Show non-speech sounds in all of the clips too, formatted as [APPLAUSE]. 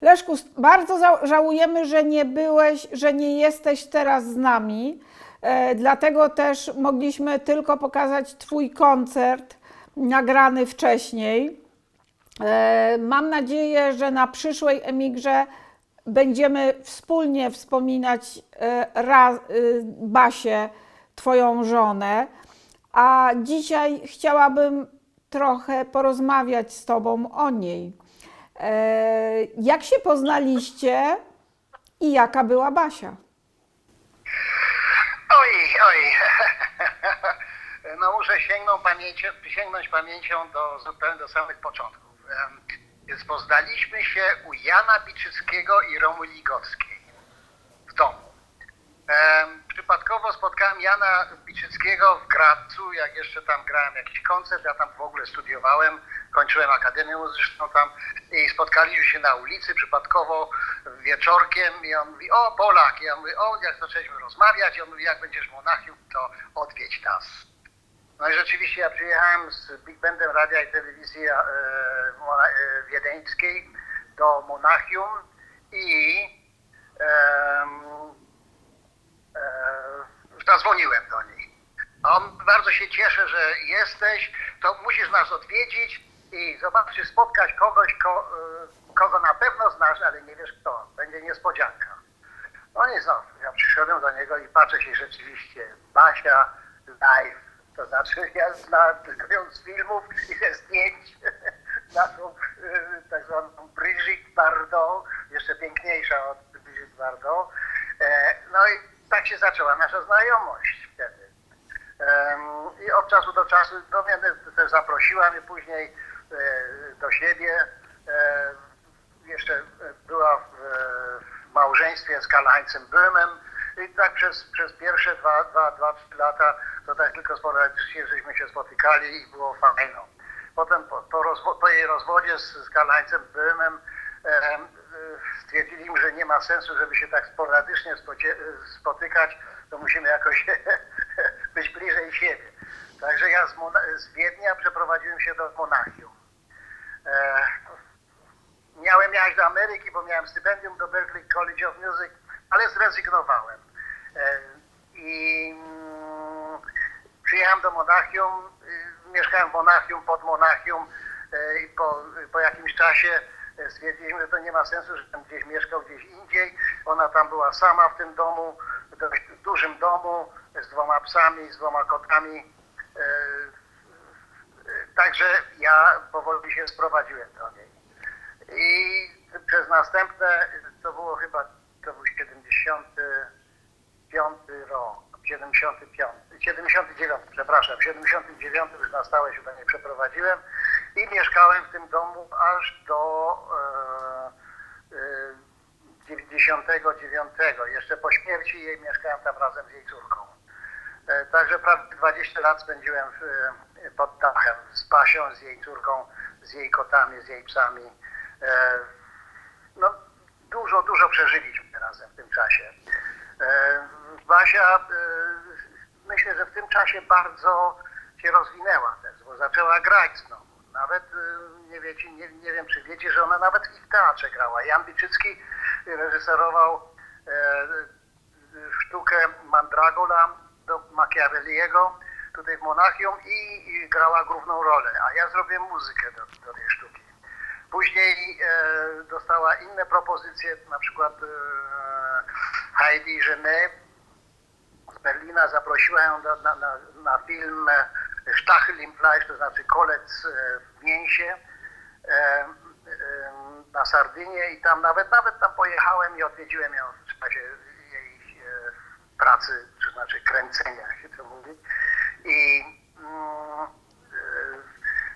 Leszku, bardzo żałujemy, że nie byłeś, że nie jesteś teraz z nami. E, dlatego też mogliśmy tylko pokazać Twój koncert nagrany wcześniej. E, mam nadzieję, że na przyszłej emigrze będziemy wspólnie wspominać e, Basię, Twoją żonę. A dzisiaj chciałabym trochę porozmawiać z Tobą o niej. E, Jak się poznaliście i jaka była Basia? Oj, oj. [LAUGHS] No muszę sięgnąć pamięcią, sięgnąć pamięcią do zupełnie do samych początków. Więc poznaliśmy się u Jana Biczyckiego i Romu Ligowskiej w domu. Przypadkowo spotkałem Jana Biczyckiego w Gradcu, jak jeszcze tam grałem jakiś koncert, ja tam w ogóle studiowałem, kończyłem Akademię Muzyczną tam i spotkaliśmy się na ulicy przypadkowo wieczorkiem i on mówi, o Polak, i ja mówię, o jak zaczęliśmy rozmawiać, i on mówi, jak będziesz Monachium, to odwiedź nas. No i rzeczywiście ja przyjechałem z Big Bandem Radia i Telewizji e, e, Wiedeńskiej do Monachium i em, e, zadzwoniłem do niej. On bardzo się cieszy, że jesteś, to musisz nas odwiedzić i zobaczyć, spotkać kogoś, ko, e, kogo na pewno znasz, ale nie wiesz kto. Będzie niespodzianka. No i znowu, ja przyszedłem do niego i patrzę się rzeczywiście, Basia live, to znaczy ja znałem tylko ją z filmów i ze zdjęć, [LAUGHS] naszą e, tak zwaną Brigitte Bardot, jeszcze piękniejsza od Brigitte Bardot. E, No i tak się zaczęła nasza znajomość wtedy. I od czasu do czasu, no mnie też zaprosiła mnie później do siebie. E, Jeszcze e, była w, małżeństwie z Karl-Heinzem Böhmem i tak przez, przez pierwsze dwa, dwa, dwa, trzy lata to tak tylko sporadycznie żeśmy się spotykali i było fajno. Potem po, po, rozwo- po jej rozwodzie z, z Karl-Heinzem Böhmem em, e, stwierdziliśmy, że nie ma sensu, żeby się tak sporadycznie spotykać, to musimy jakoś [LAUGHS] być bliżej siebie. Także ja z, z Wiednia przeprowadziłem się do Monachium. E, miałem jechać do Ameryki, bo miałem stypendium do Berklee College of Music, ale zrezygnowałem. E, I mm, przyjechałem do Monachium, y, mieszkałem w Monachium, pod Monachium e, i po, po jakimś czasie stwierdziliśmy, że to nie ma sensu, że tam gdzieś mieszkał gdzieś indziej. Ona tam była sama w tym domu, w dość dużym domu z dwoma psami, z dwoma kotami. Także ja powoli się sprowadziłem do niej. I przez następne, to było chyba, to był 75 rok, 75, 79, przepraszam, w 79 już na stałe się do niej przeprowadziłem i mieszkałem w tym domu aż do e, e, 99. Jeszcze po śmierci jej mieszkałem tam razem z jej córką. E, Także prawie 20 lat spędziłem w, e, pod dachem z Basią, z jej córką, z jej kotami, z jej psami. E, No, dużo, dużo przeżyliśmy razem w tym czasie. E, Basia, e, myślę, że w tym czasie bardzo się rozwinęła też, bo zaczęła grać znowu. Nawet, nie, wiecie, nie, nie wiem czy wiecie, że ona nawet i w teatrze grała. Jan Biczycki reżyserował sztukę Mandragola do Machiavelliego tutaj w Monachium i, i grała główną rolę, a ja zrobiłem muzykę do, do tej sztuki. Później e, dostała inne propozycje, na przykład e, Heidi Genet z Berlina zaprosiła ją do, na, na, na film e, Stachel im Fleisch, to znaczy kolec e, w mięsie e, e, na Sardynię i tam nawet, nawet tam pojechałem i odwiedziłem ją w czasie jej e, pracy, to znaczy kręcenia, jak się to mówi. I mm, e,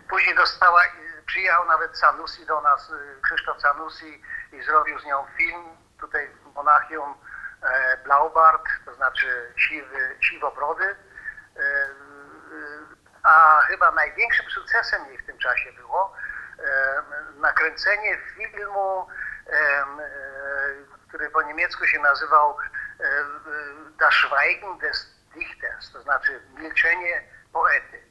później dostała, przyjechał nawet Sanusi do nas, e, Krzysztof Sanusi i zrobił z nią film tutaj w Monachium e, Blaubart, to znaczy siwy, siwobrody. E, e, A chyba największym sukcesem jej w tym czasie było e, nakręcenie filmu, em, e, który po niemiecku się nazywał e, e, Das Schweigen des Dichters, to znaczy milczenie poety,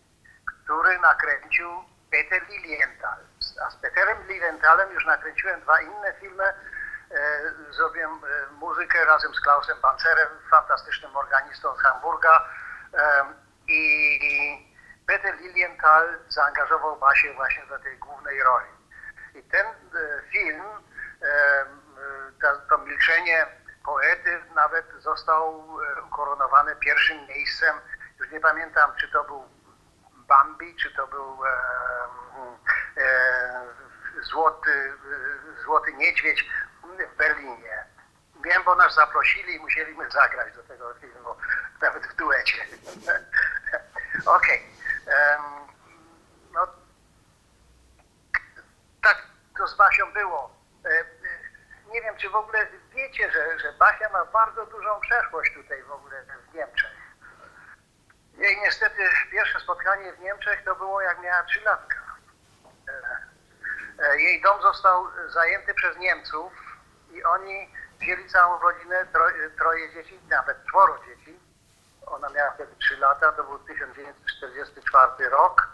który nakręcił Peter Lilienthal a z Peterem Lilienthalem już nakręciłem dwa inne filmy. E, Zrobiłem e, muzykę razem z Klausem Bancerem, fantastycznym organistą z Hamburga. E, I Peter Lilienthal zaangażował Basię właśnie do tej głównej roli. I ten film, to milczenie poety nawet został e, ukoronowany pierwszym miejscem. Już nie pamiętam, czy to był Bambi, czy to był e, e, złoty, e, złoty niedźwiedź w Berlinie. Wiem, bo nas zaprosili i musieliśmy zagrać do tego filmu, nawet w duecie. [LAUGHS] Okej. Em, No, tak to z Basią było. Nie wiem, czy w ogóle wiecie, że, że Basia ma bardzo dużą przeszłość tutaj w ogóle w Niemczech. Jej niestety pierwsze spotkanie w Niemczech to było jak miała 3 latka. E, e, Jej dom został zajęty przez Niemców i oni wzięli całą rodzinę, troje, troje dzieci, nawet czworo dzieci. Ona miała wtedy 3 lata, to był 1944 rok.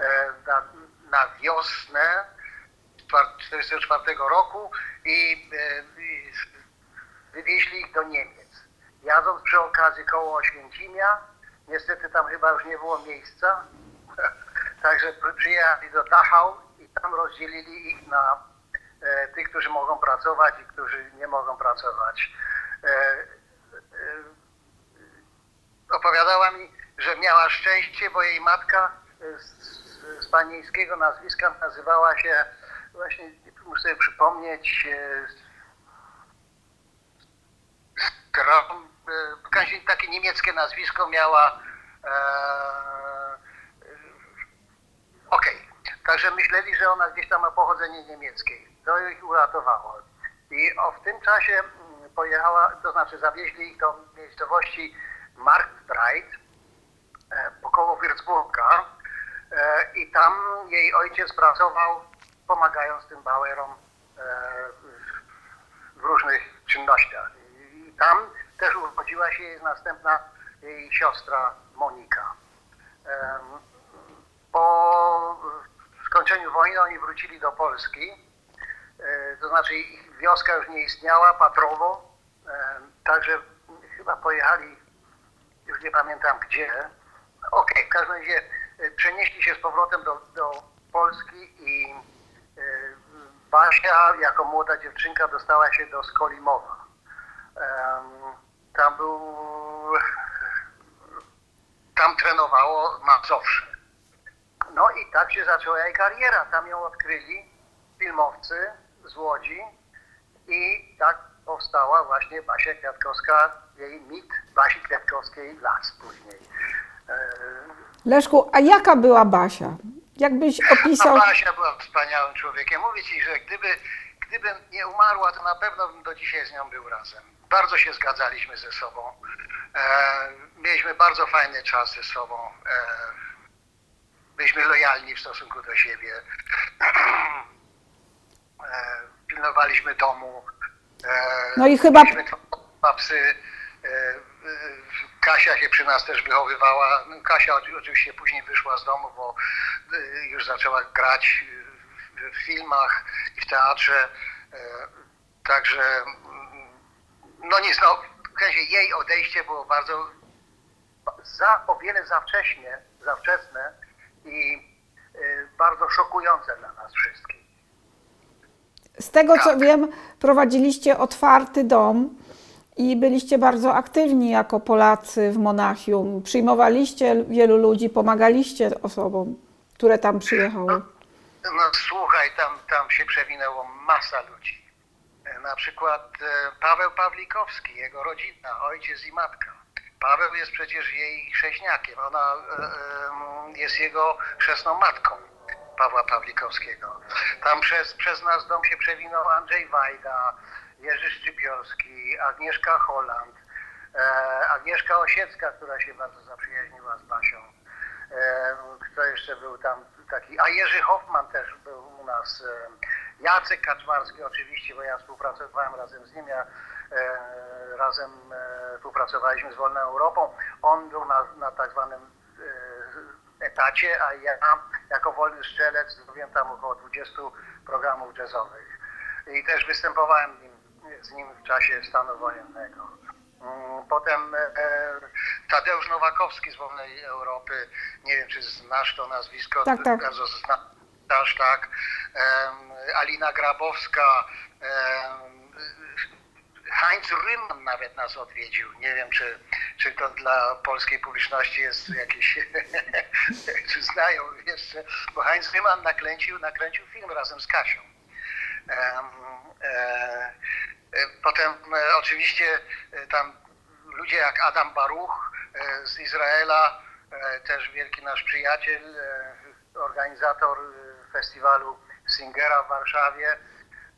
E, Na, na wiosnę 1944 roku i, e, wywieźli ich do Niemiec. Jadąc przy okazji koło Oświęcimia, niestety tam chyba już nie było miejsca, [LAUGHS] także przy- przyjechali do Dachau i tam rozdzielili ich na e, tych, którzy mogą pracować i którzy nie mogą pracować. E, opowiadała mi, że miała szczęście, bo jej matka z, z panieńskiego nazwiska nazywała się, właśnie muszę sobie przypomnieć, e, Strom, e, razie takie niemieckie nazwisko miała. E, e, Okej, także myśleli, że ona gdzieś tam ma pochodzenie niemieckie. To ich uratowało. I o, w tym czasie mm, pojechała, to znaczy zawieźli ich do miejscowości Marktbreit, e, około Würzburga e, i tam jej ojciec pracował, pomagając tym Bauerom e, w różnych czynnościach. I tam też urodziła się jej następna jej siostra Monika. Po skończeniu wojny oni wrócili do Polski, e, to znaczy wioska już nie istniała, Patrowo, em, także chyba pojechali, już nie pamiętam gdzie. Okej, w każdym razie e, przenieśli się z powrotem do, do Polski i e, Basia jako młoda dziewczynka dostała się do Skolimowa. Tam był, tam trenowało Mazowsze. No i tak się zaczęła jej kariera. Tam ją odkryli filmowcy z Łodzi i tak powstała właśnie Basia Kwiatkowska, jej mit Basi Kwiatkowskiej Las później. E, Leszku, a jaka była Basia? Jakbyś A opisał... Basia była wspaniałym człowiekiem. Mówię ci, że gdyby, gdyby nie umarła, to na pewno bym do dzisiaj z nią był razem. Bardzo się zgadzaliśmy ze sobą. E, mieliśmy bardzo fajny czas ze sobą. E, byliśmy lojalni w stosunku do siebie. E, pilnowaliśmy domu. E, No i chyba- mieliśmy dwa psy. E, Kasia się przy nas też wychowywała. No, Kasia oczy- oczywiście później wyszła z domu, bo e, już zaczęła grać w- w filmach i w teatrze. E, Także mm, no nic, no w sensie jej odejście było bardzo za, o wiele za wcześnie, za wczesne i e, bardzo szokujące dla nas wszystkich. Z tego co Tak. wiem, prowadziliście otwarty dom i byliście bardzo aktywni jako Polacy w Monachium. Przyjmowaliście wielu ludzi, pomagaliście osobom, które tam przyjechały. No słuchaj, tam, tam się przewinęło masa ludzi. E, Na przykład e, Paweł Pawlikowski, jego rodzina, ojciec i matka. Paweł jest przecież jej chrześniakiem, ona e, em, jest jego chrzestną matką Pawła Pawlikowskiego. Tam przez, przez nasz dom się przewinął Andrzej Wajda, Jerzy Szczypiorski, Agnieszka Holland, e, Agnieszka Osiecka, która się bardzo zaprzyjaźniła z Basią. E, Kto jeszcze był tam taki? A Jerzy Hoffman też był u nas. e, Jacek Kaczmarski oczywiście, bo ja współpracowałem razem z nim. Ja, razem współpracowaliśmy z Wolną Europą. On był na, na tak zwanym etacie, a ja jako wolny strzelec zrobiłem tam około 20 programów jazzowych. I też występowałem nim, z nim w czasie stanu wojennego. Mm, Potem e, Tadeusz Nowakowski z Wolnej Europy, nie wiem czy znasz to nazwisko, Tak, tak. bardzo znasz, tak. Alina Grabowska, Heinz Rymman nawet nas odwiedził. Nie wiem, czy, czy to dla polskiej publiczności jest jakieś, [LAUGHS] czy znają jeszcze, bo Heinz Rymman nakręcił, nakręcił film razem z Kasią. E, Potem e, oczywiście e, tam ludzie jak Adam Baruch e, z Izraela, e, też wielki nasz przyjaciel, e, organizator e, festiwalu Singera w Warszawie,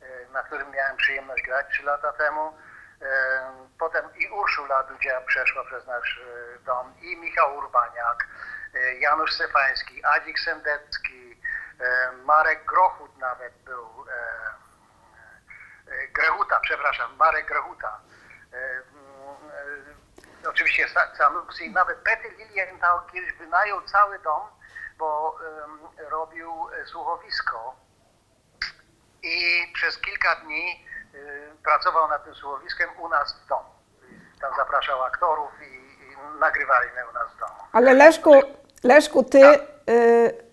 e, na którym miałem przyjemność grać trzy lata temu. E, Potem i Urszula Dudzia przeszła przez nasz e, dom, i Michał Urbaniak, e, Janusz Stefański, Adzik Sendecki, e, Marek Grochut nawet był, e, e, Grechuta, przepraszam, Marek Grechuta. E, e, Oczywiście Sa- Sanusi, nawet Peter Lilienthal kiedyś wynajął cały dom, bo robił e, słuchowisko i przez kilka dni pracował nad tym słuchowiskiem u nas w domu. Tam zapraszał aktorów i, i nagrywali mnie u nas w domu. Ale Leszku, Leszku ty y,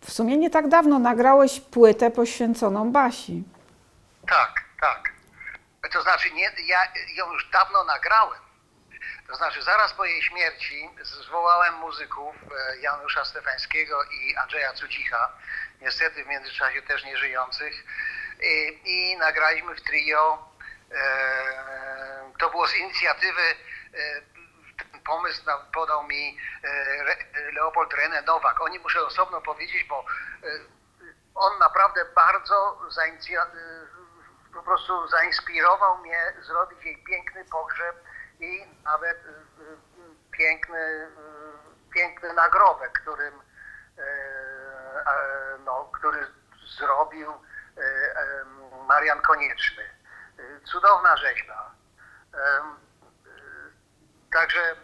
w sumie nie tak dawno nagrałeś płytę poświęconą Basi. Tak, tak. To znaczy, nie, ja ją już dawno nagrałem. To znaczy, zaraz po jej śmierci zwołałem muzyków e, Janusza Stefańskiego i Andrzeja Cudzicha, niestety w międzyczasie też nieżyjących, i, i nagraliśmy w trio. E, to było z inicjatywy, e, ten pomysł podał mi Leopold René Nowak. O nim muszę osobno powiedzieć, bo on naprawdę bardzo zainicja- po prostu zainspirował mnie zrobić jej piękny pogrzeb i nawet y, y, piękny, y, piękny nagrobek, którym, e, e, no, który zrobił e, em, Marian Konieczny. Cudowna rzeźba. Także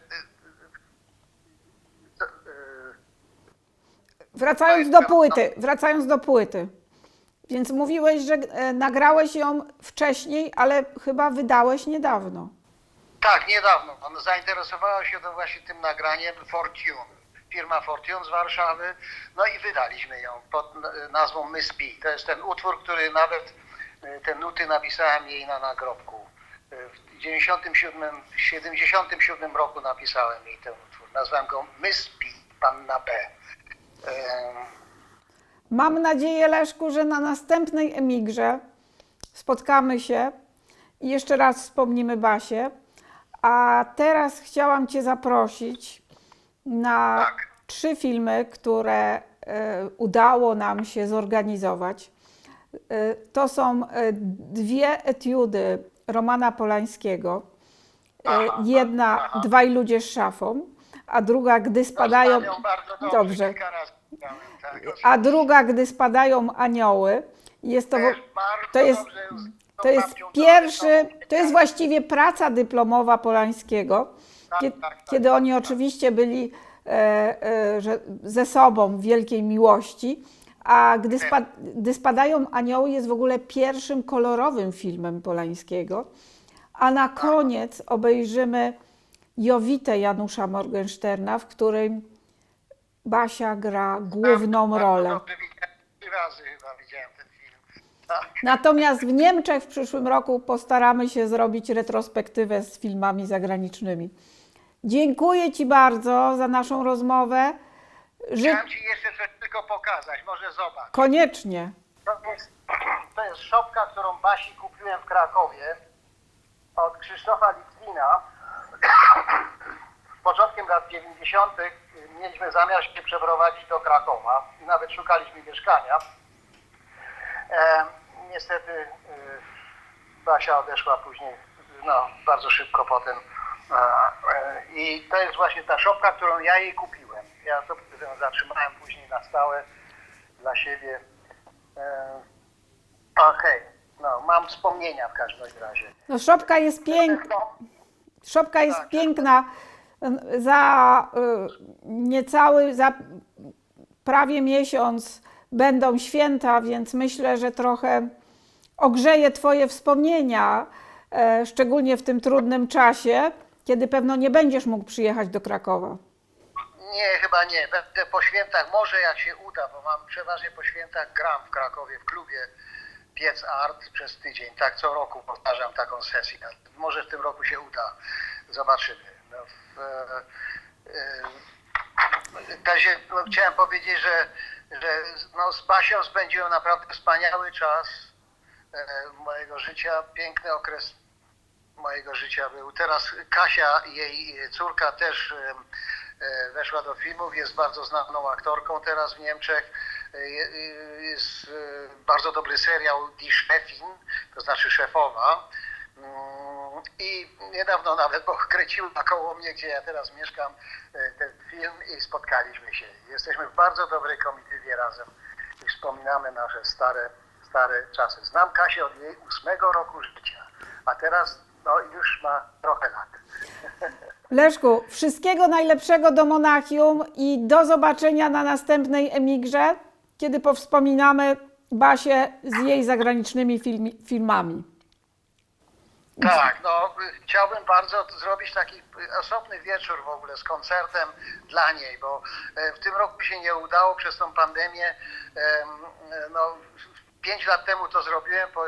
Wracając do płyty, wracając do płyty. Więc mówiłeś, że e, nagrałeś ją wcześniej, ale chyba wydałeś niedawno. Tak, niedawno. Zainteresowała się to właśnie tym nagraniem Fortune. Firma Fortune z Warszawy. No i wydaliśmy ją pod nazwą Miss B. To jest ten utwór, który nawet y, te nuty napisałem jej na nagrobku. Y, W 97, 77 roku napisałem jej ten utwór. Nazwałem go Miss B, Panna B. Mam nadzieję, Leszku, że na następnej emigrze spotkamy się i jeszcze raz wspomnimy Basię. A teraz chciałam Cię zaprosić na Tak. trzy filmy, które e, udało nam się zorganizować. E, to są e, dwie etiudy Romana Polańskiego. Aha, jedna aha. Dwaj ludzie z szafą, a druga Gdy spadają... dobrze. Tak, A druga, gdy spadają anioły, jest to, to jest, to jest pierwszy, to jest właściwie praca dyplomowa Polańskiego, Tak, tak, kiedy oni oczywiście byli e, e, ze sobą w wielkiej miłości, a gdy, spa, gdy spadają anioły jest w ogóle pierwszym kolorowym filmem Polańskiego, a na koniec obejrzymy Jowitę Janusza Morgensterna, w którym Basia gra główną Bardzo rolę. dobrze widziałem. Trzy razy chyba widziałem ten film. Tak. Natomiast w Niemczech w przyszłym roku postaramy się zrobić retrospektywę z filmami zagranicznymi. Dziękuję Ci bardzo za naszą rozmowę. Ży... Chciałem Ci jeszcze coś tylko pokazać, może zobacz. Koniecznie. To jest, to jest szopka, którą Basi kupiłem w Krakowie od Krzysztofa Litwina. [COUGHS] Początkiem lat 90. mieliśmy zamiar się przeprowadzić do Krakowa i nawet szukaliśmy mieszkania. E, niestety e, Basia odeszła później, no bardzo szybko potem. E, e, I to jest właśnie ta szopka, którą ja jej kupiłem. Ja to zatrzymałem później na stałe dla siebie. E, Okej, no mam wspomnienia w każdym razie. No, szopka jest piękna. Szopka jest Tak. piękna. Za y, niecały, za prawie miesiąc będą święta, więc myślę, że trochę ogrzeje Twoje wspomnienia, e, szczególnie w tym trudnym czasie, kiedy pewno nie będziesz mógł przyjechać do Krakowa. Nie, chyba nie. Będę po świętach, może jak się uda, bo mam przeważnie po świętach gram w Krakowie w klubie Piec Art przez tydzień. Tak co roku powtarzam taką sesję. Może w tym roku się uda. Zobaczymy. No, w, e, e, Kazie, no, chciałem powiedzieć, że, że no, z Basią spędziłem naprawdę wspaniały czas e, mojego życia. Piękny okres mojego życia był. Teraz Kasia, jej córka też e, weszła do filmów, jest bardzo znaną aktorką teraz w Niemczech. E, je- e, Jest e, bardzo dobry serial Die Chefin, to znaczy szefowa. I niedawno nawet, bo kręciła koło mnie, gdzie ja teraz mieszkam, e, ten film i spotkaliśmy się. Jesteśmy w bardzo dobrej komitywie razem i wspominamy nasze stare, stare czasy. Znam Kasię od jej ósmego roku życia, a teraz no, już ma trochę lat. [LAUGHS] Leszku, wszystkiego najlepszego do Monachium i do zobaczenia na następnej emigrze, kiedy powspominamy Basię z jej zagranicznymi filmi, filmami. Tak, no chciałbym bardzo zrobić taki osobny wieczór w ogóle z koncertem dla niej, bo e, w tym roku się nie udało przez tą pandemię. Em, No, pięć lat temu to zrobiłem po,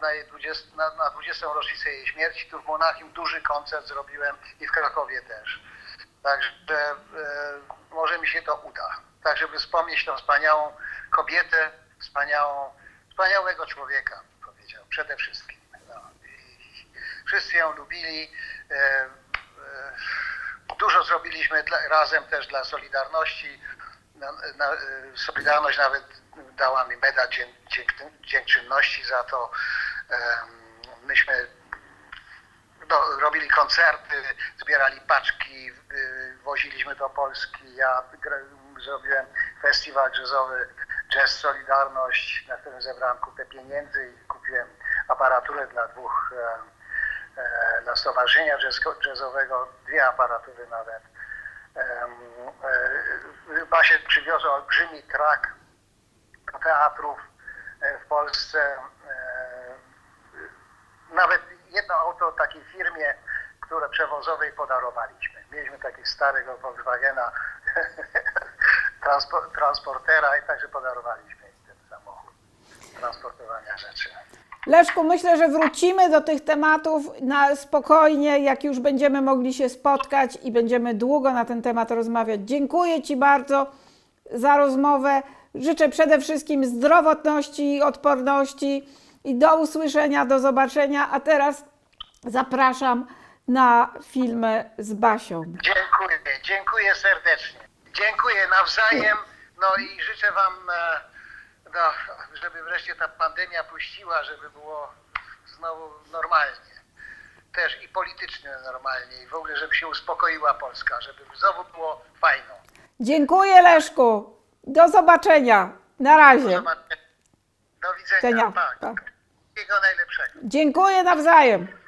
na, jej 20, na, na 20. rocznicę jej śmierci. Tu w Monachium duży koncert zrobiłem i w Krakowie też. Także e, może mi się to uda. Tak, żeby wspomnieć tą wspaniałą kobietę, wspaniałą, wspaniałego człowieka, powiedział, przede wszystkim. Wszyscy ją lubili. E, e, dużo zrobiliśmy dla, razem też dla Solidarności. Na, na, e, Solidarność nawet dała mi medal dzięk, dzięk, dziękczynności za to. Myśmy no, robili koncerty, zbierali paczki, woziliśmy do Polski. Ja zrobiłem festiwal jazzowy Jazz Solidarność, na którym zebrałem kupę pieniędzy i kupiłem aparaturę dla dwóch, dla Stowarzyszenia Jazz- Jazzowego, dwie aparatury nawet. E, Basie przywiozła olbrzymi trak teatrów e, w Polsce. e, nawet jedno auto takiej firmie, które przewozowej podarowaliśmy. Mieliśmy takiego starego Volkswagena, [LAUGHS] transpo, transportera i także podarowaliśmy ten samochód transportowania rzeczy. Leszku, myślę, że wrócimy do tych tematów na spokojnie, jak już będziemy mogli się spotkać i będziemy długo na ten temat rozmawiać. Dziękuję Ci bardzo za rozmowę. Życzę przede wszystkim zdrowotności i odporności i do usłyszenia, do zobaczenia. A teraz zapraszam na filmy z Basią. Dziękuję, dziękuję serdecznie. Dziękuję nawzajem. No i życzę Wam, no, żeby wreszcie ta pandemia puściła, żeby było znowu normalnie. Też i politycznie normalnie i w ogóle, żeby się uspokoiła Polska, żeby znowu było fajno. Dziękuję Leszku. Do zobaczenia. Na razie. Zobaczcie. Do widzenia. Tak. Tak. Wszystkiego najlepszego. Dziękuję nawzajem.